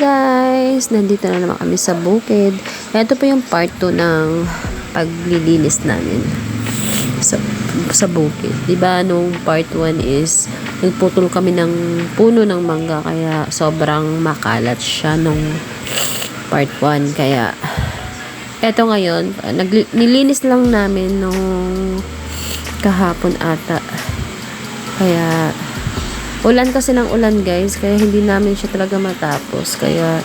guys, nandito na naman kami sa bukid. Ito po yung part 2 ng paglilinis namin sa, sa bukid. ba nung part 1 is nagputol kami ng puno ng mangga kaya sobrang makalat siya nung part 1 kaya eto ngayon nag, nilinis lang namin nung kahapon ata kaya ulan kasi ng ulan guys kaya hindi namin siya talaga matapos. Kaya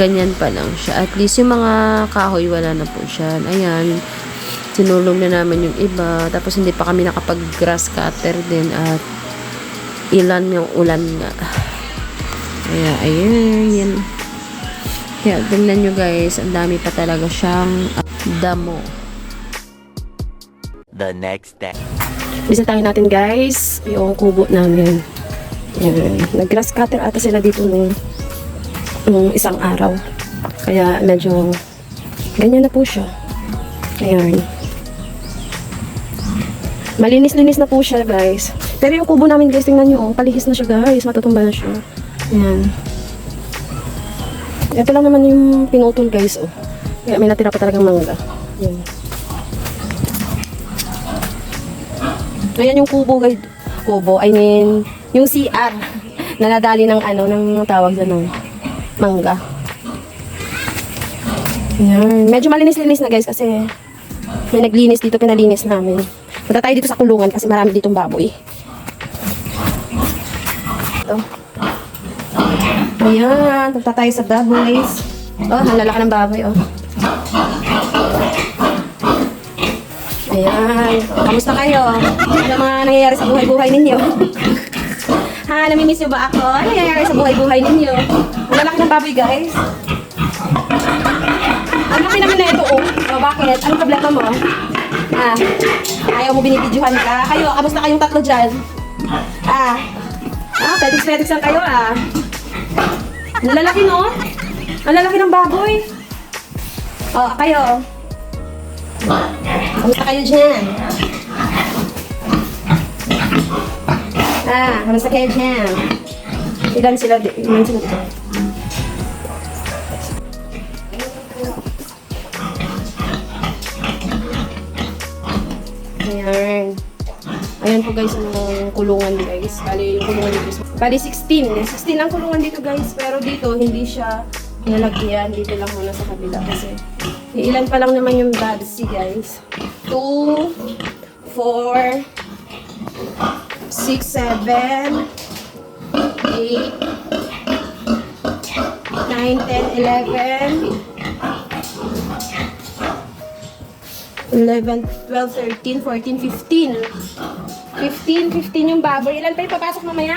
ganyan pa lang siya. At least yung mga kahoy wala na po siya. Ayan sinulong na namin yung iba. Tapos hindi pa kami nakapag grass cutter din at ilan yung ulan nga. Kaya ayun yan. Kaya tingnan nyo guys ang dami pa talaga siyang damo. The next day. Bisitahin natin guys, yung kubo namin. Yan. Nag-grass cutter ata sila dito nung, nung isang araw. Kaya medyo ganyan na po siya. Ayan. Malinis-linis na po siya guys. Pero yung kubo namin guys, tingnan nyo, oh, palihis na siya guys. Matutumba na siya. Ayan. Ito lang naman yung pinutol guys. Oh. Kaya may natira pa talagang mangga. Yan. Ayan yung kubo guys. Kubo, I mean, yung CR na nadali ng ano, ng tawag dyan ng mangga. Ayan. Medyo malinis-linis na guys kasi may naglinis dito, pinalinis namin. Punta tayo dito sa kulungan kasi marami ditong baboy. Ito. Ayan, punta tayo sa baboys. Oh, ang lalaki ng baboy, oh. Ayan. Kamusta kayo? Ano mga nangyayari sa buhay-buhay ninyo? Ha, namimiss nyo ba ako? Ano nangyayari sa buhay-buhay ninyo? Ang lalaki ng baboy, guys. Ang laki naman na ito, oh. O, bakit? Anong problema mo? Ha? Ayaw mo binibidyohan ka? Kayo, kamusta kayong tatlo dyan? Ah. Ah, petiks-petiks lang kayo, ah. Ang lalaki, no? Ang lalaki ng baboy. O, kayo. Kamusta kayo dyan? Ah, kamusta kayo dyan? Ilan sila, ilan sila dito? Ayan. Ayan po guys ang kulungan guys. Bali yung kulungan dito. Bali 16. 16 ang kulungan dito guys. Pero dito hindi siya nalagyan. Dito lang muna sa kabila kasi ilan pa lang naman yung babsi guys. 2, 4, 6, 7, 8, 9, 10, 11, 11, 12, 13, 14, 15. 15, 15 yung baboy. Ilan pa yung papasok mamaya?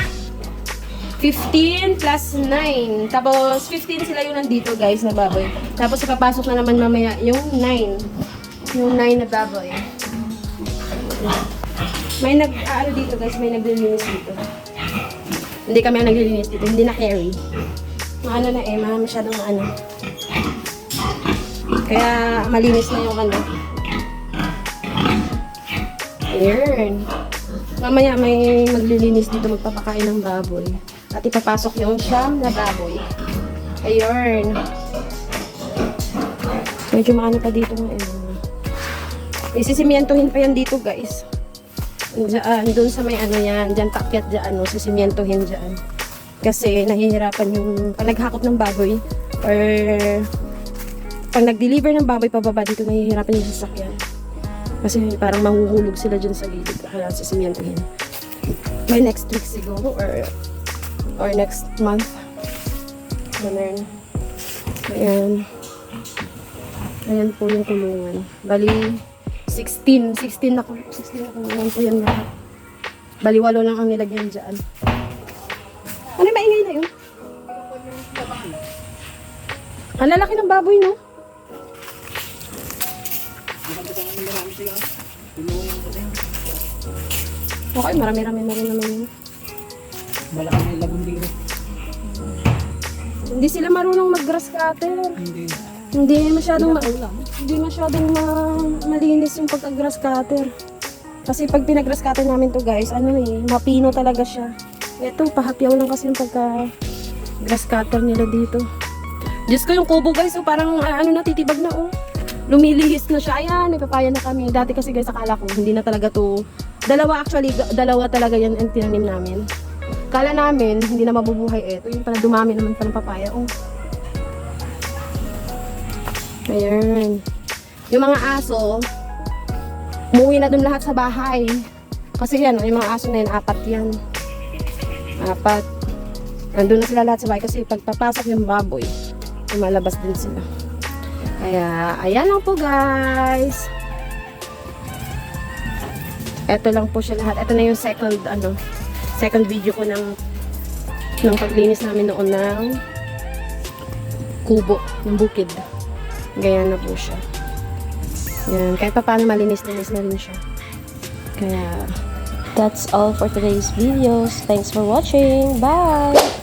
15 plus 9. Tapos 15 sila yung nandito guys na baboy. Tapos ipapasok na naman mamaya yung 9. Yung 9 na baboy. May nag, ah, ano dito guys, may naglilinis dito. Hindi kami ang naglilinis dito, hindi na carry. Maano na eh, mga masyadong ano. Kaya malinis na yung ano. Ayan. Mamaya may maglilinis dito, magpapakain ng baboy. At ipapasok yung siyam na baboy. Ayun. Medyo maano pa dito ngayon. Isisimientohin pa yan dito guys. Diyan, doon sa may ano yan, diyan takyat diyan, no, sisimientohin diyan. Kasi nahihirapan yung pag naghakot ng baboy or pag nag-deliver ng baboy pababa dito, nahihirapan yung sasakyan. Kasi parang mahuhulog sila dyan sa gilid. Kaya sisimientohin. By next week siguro or or next month. Ganun. Ayan. Ayan po yung kulungan. Bali, 16. 16 na, kul- 16 na kulungan po yan lahat. Bali, walo lang ang nilagyan dyan. Ano yung maingay na yun? Ang lalaki ng baboy, no? Okay, marami-rami na rin naman yun. Malaki na labong dito. Hindi sila marunong mag-grass cutter. Hindi. Hindi masyadong ma- hindi masyadong ma- malinis yung pagka-grass cutter. Kasi pag pinag-grass cutter namin to guys, ano eh, mapino talaga siya. Ito, pahapyaw lang kasi yung pagka grass cutter nila dito. Diyos ko yung kubo guys, so parang ah, ano na, titibag na oh. Lumilihis na siya. Ayan, may papaya na kami. Dati kasi guys, akala ko hindi na talaga to. Dalawa actually, dalawa talaga yan ang tinanim namin. Kala namin, hindi na mabubuhay ito. Yung pala dumami naman pa ng papaya. Oh. Ayan. Yung mga aso, umuwi na dun lahat sa bahay. Kasi yan, yung mga aso na yan, apat yan. Apat. Nandun na sila lahat sa bahay kasi pagpapasok yung baboy, lumalabas din sila. Kaya, ayan lang po guys. Ito lang po siya lahat. Ito na yung second, ano, second video ko ng ng paglinis namin noon ng kubo, ng bukid. Ganyan na po siya. Yan. Kahit pa paano malinis-linis na rin siya. Kaya, That's all for today's videos. Thanks for watching. Bye!